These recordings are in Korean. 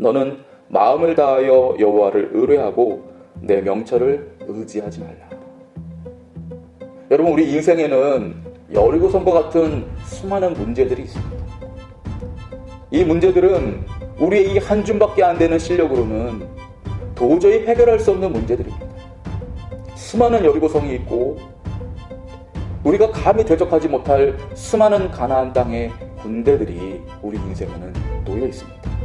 너는 마음을 다하여 여호와를 의뢰하고 내 명철을 의지하지 말라. 여러분 우리 인생에는 여리고성과 같은 수많은 문제들이 있습니다. 이 문제들은 우리의 이 한 줌밖에 안 되는 실력으로는 도저히 해결할 수 없는 문제들입니다. 수많은 여리고성이 있고 우리가 감히 대적하지 못할 수많은 가나안 땅의 군대들이 우리 인생에는 놓여 있습니다.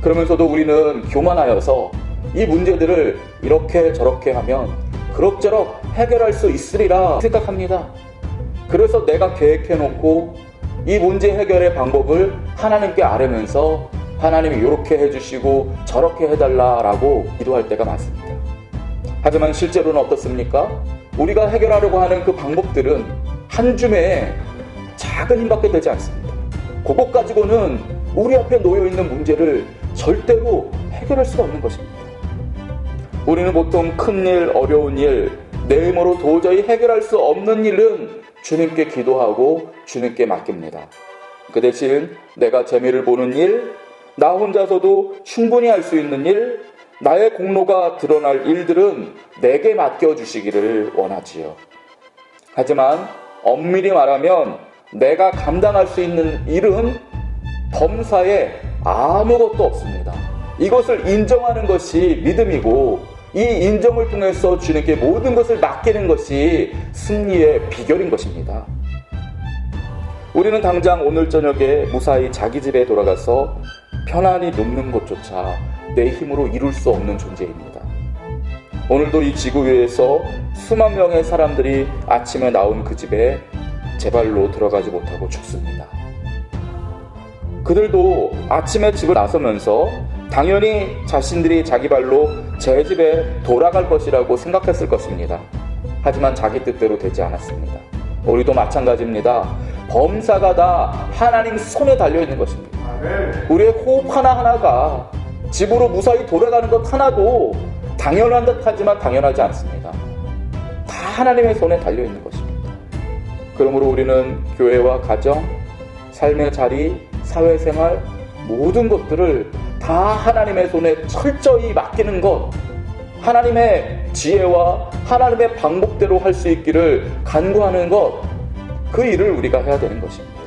그러면서도 우리는 교만하여서 이 문제들을 이렇게 저렇게 하면 그럭저럭 해결할 수 있으리라 생각합니다. 그래서 내가 계획해놓고 이 문제 해결의 방법을 하나님께 아뢰면서 하나님이 이렇게 해주시고 저렇게 해달라라고 기도할 때가 많습니다. 하지만 실제로는 어떻습니까? 우리가 해결하려고 하는 그 방법들은 한 줌의 작은 힘밖에 되지 않습니다. 그것 가지고는 우리 앞에 놓여 있는 문제를 절대로 해결할 수가 없는 것입니다. 우리는 보통 큰 일, 어려운 일, 내 힘으로 도저히 해결할 수 없는 일은 주님께 기도하고 주님께 맡깁니다. 그 대신 내가 재미를 보는 일, 나 혼자서도 충분히 할 수 있는 일, 나의 공로가 드러날 일들은 내게 맡겨주시기를 원하지요. 하지만 엄밀히 말하면 내가 감당할 수 있는 일은 범사에 아무것도 없습니다. 이것을 인정하는 것이 믿음이고 이 인정을 통해서 주님께 모든 것을 맡기는 것이 승리의 비결인 것입니다. 우리는 당장 오늘 저녁에 무사히 자기 집에 돌아가서 편안히 눕는 것조차 내 힘으로 이룰 수 없는 존재입니다. 오늘도 이 지구 위에서 수만 명의 사람들이 아침에 나온 그 집에 제 발로 들어가지 못하고 죽습니다. 그들도 아침에 집을 나서면서 당연히 자신들이 자기 발로 제 집에 돌아갈 것이라고 생각했을 것입니다. 하지만 자기 뜻대로 되지 않았습니다. 우리도 마찬가지입니다. 범사가 다 하나님 손에 달려 있는 것입니다. 우리의 호흡 하나하나가 집으로 무사히 돌아가는 것 하나도 당연한 듯 하지만 당연하지 않습니다. 다 하나님의 손에 달려 있는 것입니다. 그러므로 우리는 교회와 가정, 삶의 자리, 사회생활, 모든 것들을 다 하나님의 손에 철저히 맡기는 것, 하나님의 지혜와 하나님의 방법대로 할 수 있기를 간구하는 것, 그 일을 우리가 해야 되는 것입니다.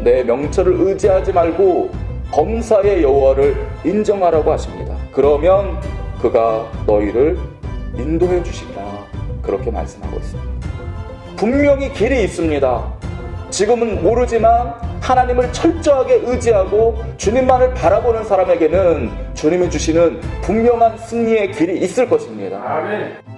내 명철을 의지하지 말고 범사의 여호와를 인정하라고 하십니다. 그러면 그가 너희를 인도해 주시리라 그렇게 말씀하고 있습니다. 분명히 길이 있습니다. 지금은 모르지만 하나님을 철저하게 의지하고 주님만을 바라보는 사람에게는 주님이 주시는 분명한 승리의 길이 있을 것입니다. 아멘.